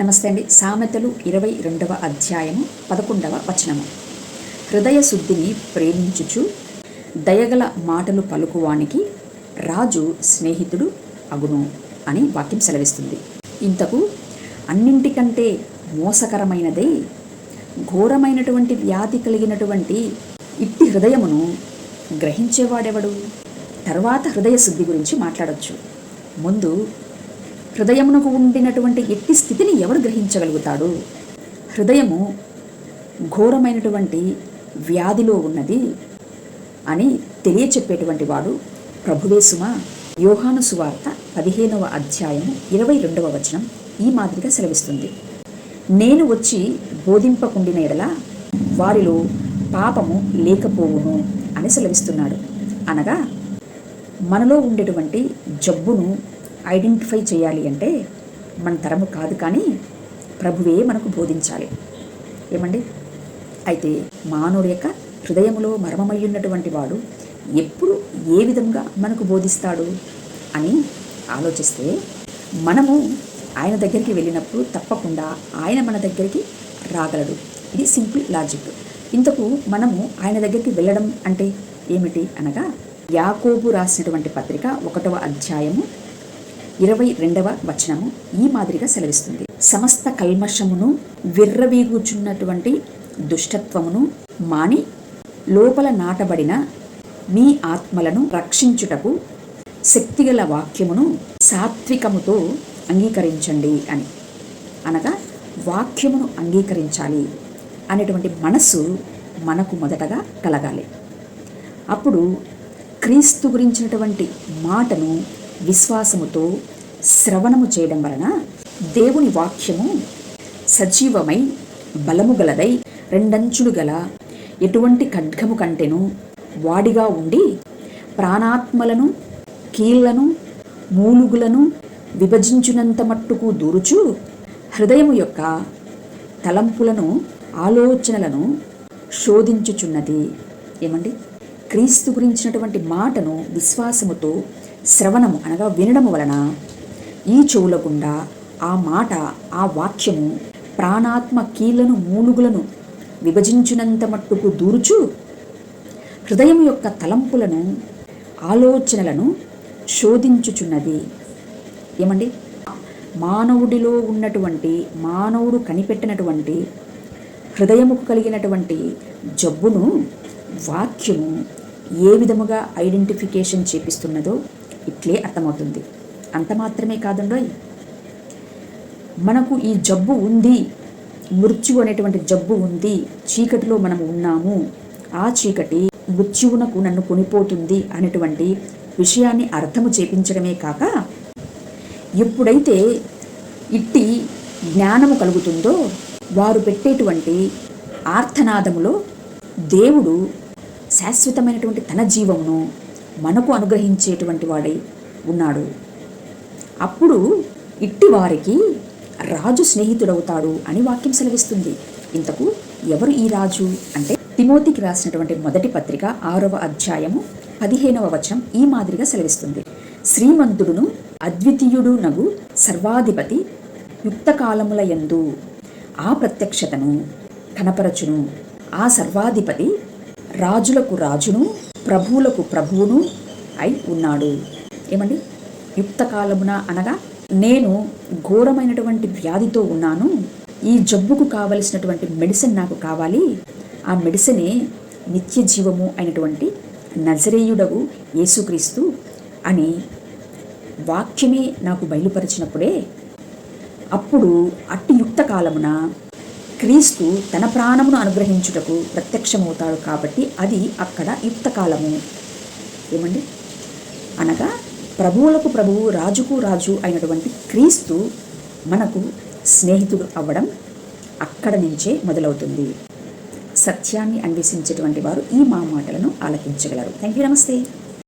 నమస్తే అండి. సామెతలు ఇరవై రెండవ అధ్యాయము పదకొండవ వచనము. హృదయ శుద్ధిని ప్రేమించుచు దయగల మాటలు పలుకువానికి రాజు స్నేహితుడు అగును అని వాక్యం సెలవిస్తుంది. ఇంతకు అన్నింటికంటే మోసకరమైనదే ఘోరమైనటువంటి వ్యాధి కలిగినటువంటి ఇట్టి హృదయమును గ్రహించేవాడెవడు? తర్వాత హృదయ శుద్ధి గురించి మాట్లాడవచ్చు ముందు హృదయమునకు ఉండినటువంటి ఎట్టి స్థితిని ఎవరు గ్రహించగలుగుతాడు? హృదయము ఘోరమైనటువంటి వ్యాధిలో ఉన్నది అని తెలియచెప్పేటువంటి వాడు ప్రభువేసుమ యోహాను సువార్త పదిహేనవ అధ్యాయము ఇరవై రెండవ వచనం ఈ మాదిరిగా సెలవిస్తుంది. నేను వచ్చి బోధింపకుండిన ఎడల వారిలో పాపము లేకపోవును అని సెలవిస్తున్నాడు. అనగా మనలో ఉండేటువంటి జబ్బును ఐడెంటిఫై చేయాలి అంటే మన తరము కాదు కానీ ప్రభువే మనకు బోధించాలి. ఏమండి? అయితే మానవుడి యొక్క హృదయంలో మర్మమై ఉన్నటువంటి వాడు ఎప్పుడు ఏ విధంగా మనకు బోధిస్తాడు అని ఆలోచిస్తే మనము ఆయన దగ్గరికి వెళ్ళినప్పుడు తప్పకుండా ఆయన మన దగ్గరికి రాగలడు. ఇది సింపుల్ లాజిక్. ఇంతకు మనము ఆయన దగ్గరికి వెళ్ళడం అంటే ఏమిటి అనగా యాకోబు రాసినటువంటి పత్రిక ఒకటవ అధ్యాయము ఇరవై రెండవ వచనము ఈ మాదిరిగా సెలవిస్తుంది. సమస్త కల్మషమును విర్రవీగుచున్నటువంటి దుష్టత్వమును మాని లోపల నాటబడిన మీ ఆత్మలను రక్షించుటకు శక్తిగల వాక్యమును సాత్వికముతో అంగీకరించండి అని. అనగా వాక్యమును అంగీకరించాలి అనేటువంటి మనస్సు మనకు మొదటగా కలగాలి. అప్పుడు క్రీస్తు గురించినటువంటి మాటను విశ్వాసముతో శ్రవణము చేయడం వలన దేవుని వాక్యము సజీవమై బలము గలదై రెండంచులు గల ఎటువంటి ఖడ్గము కంటెను వాడిగా ఉండి ప్రాణాత్మలను కీళ్ళను మూలుగులను విభజించునంత మట్టుకు దూరుచు హృదయము యొక్క తలంపులను ఆలోచనలను శోధించుచున్నది. ఏమండి? క్రీస్తు గురించినటువంటి మాటను విశ్వాసముతో శ్రవణము అనగా వినడము వలన ఈ చెవుల గుండా ఆ మాట ఆ వాక్యము ప్రాణాత్మ కీళ్ళను మూలుగులను విభజించినంత మట్టుకు దూరుచు హృదయం యొక్క తలంపులను ఆలోచనలను శోధించుచున్నది. ఏమండి? మానవుడిలో ఉన్నటువంటి మానవుడు కనిపెట్టినటువంటి హృదయముకు కలిగినటువంటి జబ్బును వాక్యము ఏ విధముగా ఐడెంటిఫికేషన్ చేపిస్తున్నదో ఇట్లే అర్థమవుతుంది. అంత మాత్రమే కాదండోయ్ మనకు ఈ జబ్బు ఉంది. మృత్యువు అనేటువంటి జబ్బు ఉంది. చీకటిలో మనం ఉన్నాము. ఆ చీకటి మృత్యువునకు నన్ను కొనిపోతుంది అనేటువంటి విషయాన్ని అర్థము చేపించడమే కాక ఎప్పుడైతే ఇట్టి జ్ఞానము కలుగుతుందో వారు పెట్టేటువంటి ఆర్తనాదములో దేవుడు శాశ్వతమైనటువంటి తన జీవమును మనకు అనుగ్రహించేటువంటి వాడై ఉన్నాడు. అప్పుడు ఇట్టి వారికి రాజు స్నేహితుడవుతాడు అని వాక్యం సెలవిస్తుంది. ఇంతకు ఎవరు ఈ రాజు? అంటే తిమోతికి రాసినటువంటి మొదటి పత్రిక ఆరవ అధ్యాయము పదిహేనవ వచనం ఈ మాదిరిగా సెలవిస్తుంది. శ్రీమంతుడును అద్వితీయుడు నగు సర్వాధిపతి యుక్తకాలముల యందు ఆ ప్రత్యక్షతను కనపరచును. ఆ సర్వాధిపతి రాజులకు రాజును ప్రభువులకు ప్రభువును అయి ఉన్నాడు. ఏమండి? యుక్తకాలమున అనగా నేను ఘోరమైనటువంటి వ్యాధితో ఉన్నాను. ఈ జబ్బుకు కావలసినటువంటి మెడిసిన్ నాకు కావాలి. ఆ మెడిసినే నిత్య జీవము అయినటువంటి నజరేయుడవు యేసుక్రీస్తు అని వాక్యమే నాకు బయలుపరిచినప్పుడే అప్పుడు అట్టి యుక్త కాలమున క్రీస్తు తన ప్రాణమును అనుగ్రహించుటకు ప్రత్యక్షమవుతాడు కాబట్టి అది అక్కడ యుక్తకాలము ఏమండి? అనగా ప్రభువులకు ప్రభువు రాజుకు రాజు అయినటువంటి క్రీస్తు మనకు స్నేహితుడు అవ్వడం అక్కడ నుంచే మొదలవుతుంది. సత్యాన్ని అన్వేషించేటువంటి వారు ఈ మా మాటలను ఆలకించగలరు. థ్యాంక్ యూ నమస్తే.